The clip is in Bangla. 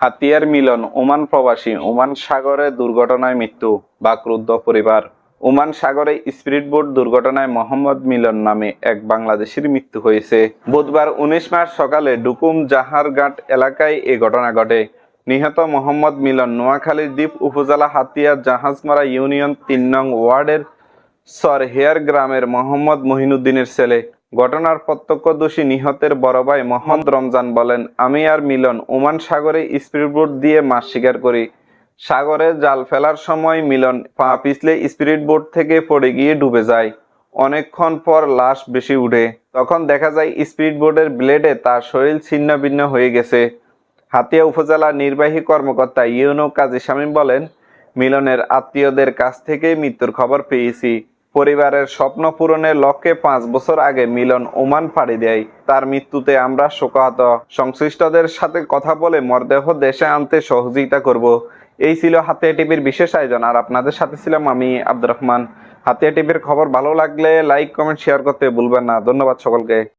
হাতিয়ার মিলন, ওমান প্রবাসী। ওমান সাগরে দুর্ঘটনায় মৃত্যু বা ক্রুদ্ধ পরিবার। ওমান সাগরে স্পিরিটবোট দুর্ঘটনায় মোহাম্মদ মিলন নামে এক বাংলাদেশির মৃত্যু হয়েছে। বুধবার উনিশ মার্চ সকালে ডুকুম জাহারঘাট এলাকায় এ ঘটনা ঘটে। নিহত মোহাম্মদ মিলন নোয়াখালীর দ্বীপ উপজেলা হাতিয়ার জাহাজমারা ইউনিয়ন তিন নং ওয়ার্ডের সরহেয়ার গ্রামের মোহাম্মদ মহিনুদ্দিনের ছেলে। ঘটনার প্রত্যক্ষদোষী নিহতের বড় ভাই মোহাম্মদ রমজান বলেন, আমি আর মিলন ওমান সাগরে স্পিডবোট দিয়ে মাছ শিকার করি। সাগরে জাল ফেলার সময় মিলন পা পিছলে স্পিরিট বোট থেকে পড়ে গিয়ে ডুবে যায়। অনেকক্ষণ পর লাশ বেশি উঠে। তখন দেখা যায় স্পিরিট বোটের ব্লেডে তার শরীর ছিন্ন ভিন্ন হয়ে গেছে। হাতিয়া উপজেলা নির্বাহী কর্মকর্তা ইউনো কাজী শামীম বলেন, মিলনের আত্মীয়দের কাছ থেকে মৃত্যুর খবর পেয়েছি। পরিবারের স্বপ্ন পূরণের লক্ষ্যে পাঁচ বছর আগে মিলন ওমান পাড়ি দেয়। তার মৃত্যুতে আমরা শোকাহত। সংশ্লিষ্টদের সাথে কথা বলে মরদেহ দেশে আনতে সহযোগিতা করব। এই ছিল হাতিয়া টিভির বিশেষ আয়োজন। আর আপনাদের সাথে ছিলাম আমি আব্দুর রহমান। হাতিয়া টিভির খবর ভালো লাগলে লাইক, কমেন্ট, শেয়ার করতে ভুলবেন না। ধন্যবাদ সকলকে।